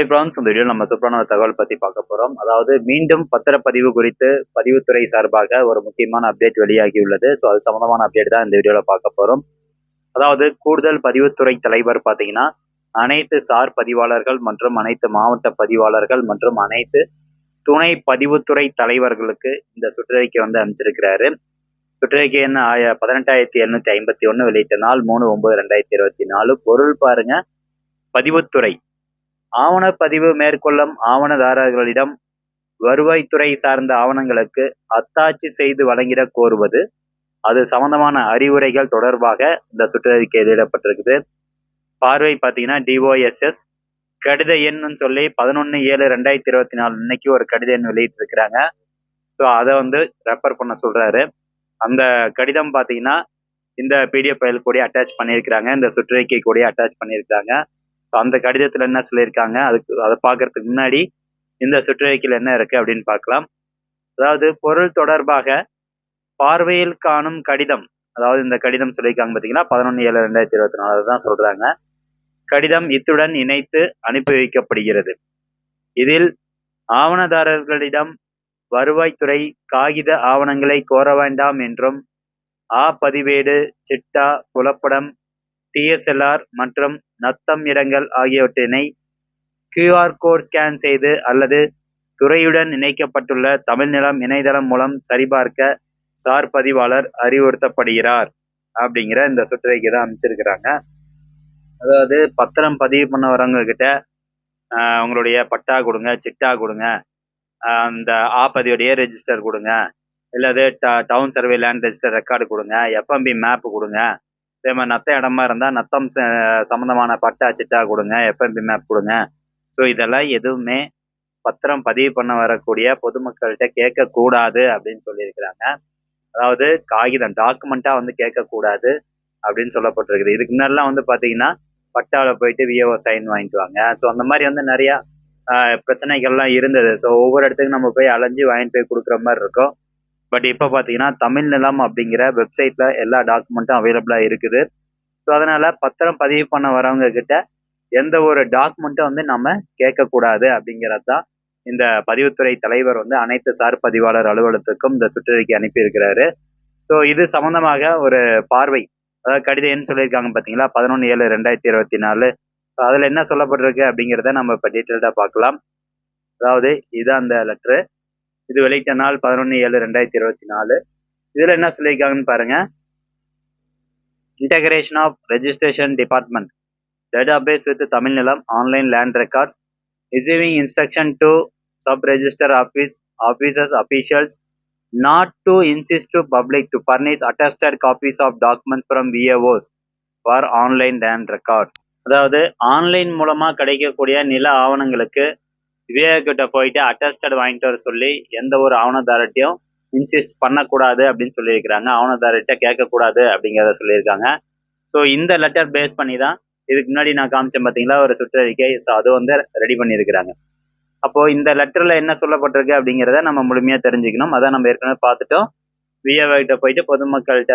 ஹே France இந்த video நம்ம சூப்பரான ஒரு தகவல் பத்தி பார்க்க போறோம். அதாவது மீண்டும் பத்திரப்பதிவு குறித்து பதிவுத்துறை சார்பாக ஒரு முக்கியமான அப்டேட் வெளியாகி உள்ளது ஸோ அது சம்பந்தமான அப்டேட் தான் இந்த வீடியோல பார்க்க போறோம். அதாவது கூடுதல் பதிவுத்துறை தலைவர் பார்த்தீங்கன்னா அனைத்து சார் பதிவாளர்கள் மற்றும் அனைத்து மாவட்ட பதிவாளர்கள் மற்றும் அனைத்து துணை பதிவுத்துறை தலைவர்களுக்கு இந்த சுற்றறிக்கை வந்து அமைச்சிருக்கிறாரு சுற்றறிக்கை என்ன? ஆய பதினெட்டாயிரத்தி எழுநூத்தி ஐம்பத்தி ஒன்று வெளியிட்ட நாள் மூணு ஒன்பது ரெண்டாயிரத்தி இருபத்தி நாலு. பொருள் பாருங்க. பதிவுத்துறை. ஆவணப்பதிவு மேற்கொள்ளும் ஆவணதாரர்களிடம் வருவாய்த்துறை சார்ந்த ஆவணங்களுக்கு அத்தாட்சி செய்து வழங்கிட கோருவது அது சம்பந்தமான அறிவுரைகள் தொடர்பாக இந்த சுற்றறிக்கை வெளியிடப்பட்டிருக்குது. பார்வை பார்த்தீங்கன்னா டிஓஎஸ்எஸ் கடித எண்ணுன்னு சொல்லி பதினொன்று ஏழு ரெண்டாயிரத்தி இருபத்தி நாலு இன்னைக்கு ஒரு கடித எண் வெளியிட்டிருக்கிறாங்க. ஸோ அதை வந்து ரெஃபர் பண்ண சொல்றாரு. அந்த கடிதம் பார்த்தீங்கன்னா இந்த பிடிஎஃப் ஃபைல் கூட அட்டாச் பண்ணியிருக்கிறாங்க. இந்த சுற்றறிக்கை கூட அட்டாச் பண்ணியிருக்கிறாங்க. அந்த கடிதத்தில் என்ன சொல்லியிருக்காங்க? அதுக்கு அதை பார்க்கறதுக்கு முன்னாடி இந்த சுற்றறிக்கையில் என்ன இருக்கு அப்படின்னு பார்க்கலாம். அதாவது பொருள் தொடர்பாக பார்வையில் காணும் கடிதம். அதாவது இந்த கடிதம் சொல்லியிருக்காங்க பார்த்தீங்கன்னா பதினொன்று ஏழு ரெண்டாயிரத்தி இருபத்தி நாலு. தான் சொல்றாங்க. கடிதம் இத்துடன் இணைத்து அனுப்பி வைக்கப்படுகிறது. இதில் ஆவணதாரர்களிடம் வருவாய்த்துறை காகித ஆவணங்களை கோர வேண்டாம் என்றும் ஆ பதிவேடு சிட்டா புலப்படம் டிஎஸ்எல்ஆர் மற்றும் நத்தம் இடங்கள் ஆகியவற்றினை கியூஆர் கோட் ஸ்கேன் செய்து அல்லது துறையுடன் இணைக்கப்பட்டுள்ள தமிழ்நிலம் இணையதளம் மூலம் சரிபார்க்க சார் பதிவாளர் அறிவுறுத்தப்படுகிறார் அப்படிங்கிற இந்த சுற்றறிக்கை தான் அமைச்சிருக்கிறாங்க. அதாவது பத்திரம் பதிவு பண்ண வரவங்க கிட்ட உங்களுடைய பட்டா கொடுங்க சிட்டா கொடுங்க அந்த ஆப்பதியுடைய பதிவுடைய ரெஜிஸ்டர் கொடுங்க இல்லது town survey land register record கொடுங்க எஃப்எம்பி மேப் கொடுங்க இதே மாதிரி நத்த இடமா இருந்தால் நத்தம் ச- பட்டா சிட்டா கொடுங்க எஃப்எம்பி மேப் கொடுங்க. ஸோ இதெல்லாம் எதுவுமே பத்திரம் பதிவு பண்ண வரக்கூடிய பொதுமக்கள்கிட்ட கேட்கக்கூடாது அப்படின்னு சொல்லியிருக்கிறாங்க. அதாவது காகிதம் டாக்குமெண்ட்டாக வந்து கேட்கக்கூடாது அப்படின்னு சொல்லப்பட்டிருக்குது. இதுக்கு முன்னாடிலாம் வந்து பார்த்தீங்கன்னா பட்டாவில் போயிட்டு விஏஓ சைன் வாங்கிட்டு வாங்க. ஸோ அந்த மாதிரி வந்து நிறையா பிரச்சனைகள்லாம் இருந்தது. ஸோ ஒவ்வொரு இடத்துக்கும் நம்ம போய் அலைஞ்சு வாங்கிட்டு போய் கொடுக்குற மாதிரி இருக்கும். பட் இப்போ பார்த்தீங்கன்னா தமிழ் நிலம் அப்படிங்கிற வெப்சைட்ல எல்லா டாக்குமெண்ட்டும் அவைலபிளாக இருக்குது. ஸோ அதனால பத்திரம் பதிவு பண்ண வரவங்க கிட்ட எந்த ஒரு டாக்குமெண்ட்டும் வந்து நம்ம கேட்கக்கூடாது அப்படிங்கிறது தான் இந்த பதிவுத்துறை தலைவர் வந்து அனைத்து சார் பதிவாளர் அலுவலகத்துக்கும் இந்த சுற்றறிக்கை அனுப்பியிருக்கிறாரு. ஸோ இது சம்மந்தமாக ஒரு பார்வை அதாவது கடிதம் என்ன சொல்லியிருக்காங்க பார்த்தீங்களா பதினொன்று ஏழு ரெண்டாயிரத்தி இருபத்தி நாலு. அதில் என்ன சொல்லப்பட்டிருக்கு அப்படிங்கிறத நம்ம இப்போ டீட்டெயில்டாக பார்க்கலாம். அதாவது இது அந்த லெட்ரு இது வெளியிட்ட நாள் பதினொன்று ஏழு ரெண்டாயிரத்தி இருபத்தி நாலு இதில் என்ன சொல்லியிருக்காங்கன்னு பாருங்க integration of registration department database with Tamil Nilam online land records receiving instruction to sub register office officers officials not to insist to public to furnish attested copies of document from VAOs for online land records அதாவது online மூலமாக கிடைக்கக்கூடிய நில ஆவணங்களுக்கு விவேக கிட்ட போயிட்டு attested வாங்கிட்டு வர சொல்லி எந்த ஒரு ஆவணதாரட்டையும் இன்சிஸ்ட் பண்ணக்கூடாது அப்படின்னு சொல்லியிருக்கிறாங்க. ஆவணதாரட்ட கேட்கக்கூடாது அப்படிங்கிறத சொல்லியிருக்காங்க. ஸோ இந்த லெட்டர் பேஸ் பண்ணி தான் இதுக்கு முன்னாடி நான் காமிச்சேன் பார்த்தீங்களா ஒரு சுற்றறிக்கை. ஸோ அது வந்து ரெடி பண்ணியிருக்கிறாங்க. அப்போ இந்த லெட்டர்ல என்ன சொல்லப்பட்டிருக்கு அப்படிங்கிறத நம்ம முழுமையா தெரிஞ்சுக்கணும். அதான் நம்ம ஏற்கனவே பார்த்துட்டோம். விஏஓ கிட்ட போயிட்டு பொதுமக்கள்கிட்ட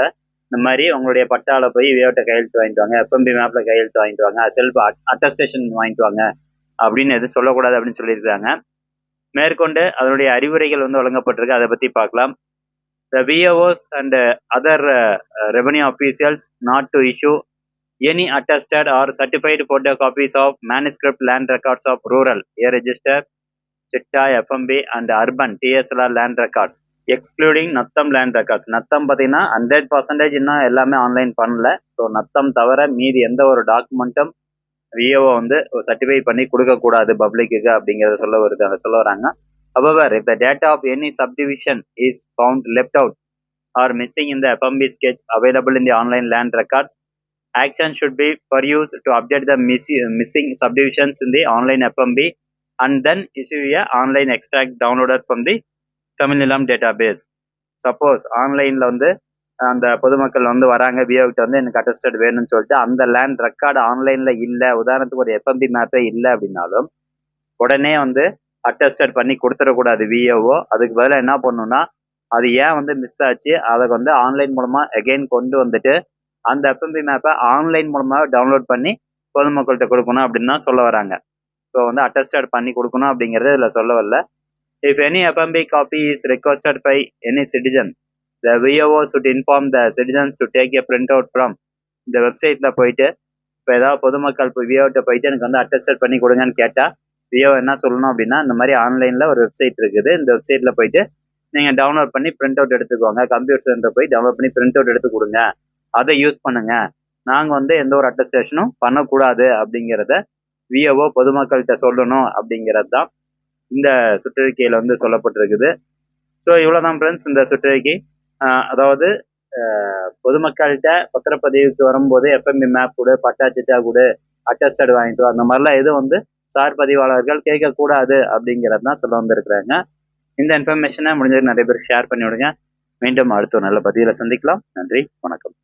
இந்த மாதிரி உங்களுடைய பட்டாவில் போய் விஏஓட்ட கையெழுத்து வாங்கிட்டு வாங்க. எஃப்எம்பி மேப்பில் கையெழுத்து வாங்கிட்டு வாங்க. செல்ஃப் அட்டஸ்டேஷன் வாங்கிட்டு வாங்க. அப்படின்னு எதுவும் சொல்லக்கூடாது அப்படின்னு சொல்லியிருக்காங்க மேற்கொண்டு அதனுடைய அறிவுரைகள் வந்து வழங்கப்பட்டிருக்கு அதை பற்றி பார்க்கலாம் the VAOs and other revenue officials not to issue any attested or certified photo copies of manuscript land records of rural A register chitta FMB and urban TSLR land records excluding natham land records natham பார்த்தீங்கன்னா hundred percentage இன்னும் எல்லாமே online பண்ணல so Natham தவிர மீதி எந்த ஒரு டாக்குமெண்ட்டும் VAO வந்து certify பண்ணி கொடுக்கக்கூடாது பப்ளிக்கு அப்படிங்கிறத சொல்ல வருது அதை சொல்ல வராங்க However, if the data of any subdivision is found left out or missing in the FMB sketch available in the online land records, action should be perused to update the missi- missing subdivisions in the online FMB and then issue a online extract downloaded from the Tamil Nilam database. Suppose ஆன்லைனில் வந்து அந்த பொதுமக்கள் வந்து வராங்க விஓகிட்ட வந்து எனக்கு attested வேணும்னு சொல்லிட்டு அந்த லேண்ட் ரெக்கார்டு ஆன்லைனில் இல்லை. உதாரணத்துக்கு ஒரு எஃப்எம்பி மேப்பே இல்லை அப்படின்னாலும் உடனே வந்து அட்டஸ்டட் பண்ணி கொடுத்துடக்கூடாது விஏஓ. அதுக்கு பதிலாக என்ன பண்ணுன்னா அது ஏன் வந்து மிஸ் ஆச்சு அதை வந்து ஆன்லைன் மூலமா அகைன் கொண்டு வந்துட்டு அந்த எஃப்எம்பி மேப்பை ஆன்லைன் மூலமா டவுன்லோட் பண்ணி பொதுமக்கள்கிட்ட கொடுக்கணும் அப்படின்னு தான் சொல்ல வராங்க. ஸோ வந்து அட்டஸ்டட் பண்ணி கொடுக்கணும் அப்படிங்கிறது இதில் சொல்ல வரல if any FMB copy is requested by any citizen the VAO should inform the citizens to take a print out from இந்த வெப்சைட்டில் போயிட்டு இப்போ ஏதாவது பொதுமக்கள் இப்போ விஓட்ட போயிட்டு எனக்கு வந்து அட்டஸ்டட் பண்ணி கொடுங்கன்னு கேட்டால் விஓ என்ன சொல்லணும் அப்படின்னா இந்த மாதிரி ஆன்லைனில் ஒரு வெப்சைட் இருக்குது. இந்த வெப்சைட்டில் போயிட்டு நீங்கள் டவுன்லோட் பண்ணி பிரிண்ட் அவுட் எடுத்துக்கோங்க. கம்ப்யூட்டர் சென்டர் போய் டவுன்லோட் பண்ணி பிரிண்ட் அவுட் எடுத்து கொடுங்க. அதை யூஸ் பண்ணுங்க. நாங்கள் வந்து எந்த ஒரு அட்டஸ்டேஷனும் பண்ணக்கூடாது அப்படிங்கிறத விஓஓ பொதுமக்கள்கிட்ட சொல்லணும் அப்படிங்கிறது தான் இந்த சுற்றறிக்கையில் வந்து சொல்லப்பட்டிருக்குது. ஸோ இவ்வளோதான் ஃப்ரெண்ட்ஸ் இந்த சுற்றறிக்கை அதாவது பொதுமக்கள்கிட்ட பத்திரப்பதிவுக்கு வரும்போது எஃப்எம்பி மேப் கொடு பட்டாச்சிட்டா கொடு அட்டஸ்டட் வாங்கிட்டு அந்த மாதிரிலாம் எதுவும் வந்து சார் பதிவாளர்கள் கேட்கக்கூடாது அப்படிங்கிறது தான் சொல்ல வந்திருக்கிறாங்க. இந்த இன்ஃபர்மேஷனை முடிஞ்சது நிறைய பேருக்கு ஷேர் பண்ணி விடுங்க மீண்டும் அடுத்த நல்ல பதிவில் சந்திக்கலாம். நன்றி வணக்கம்.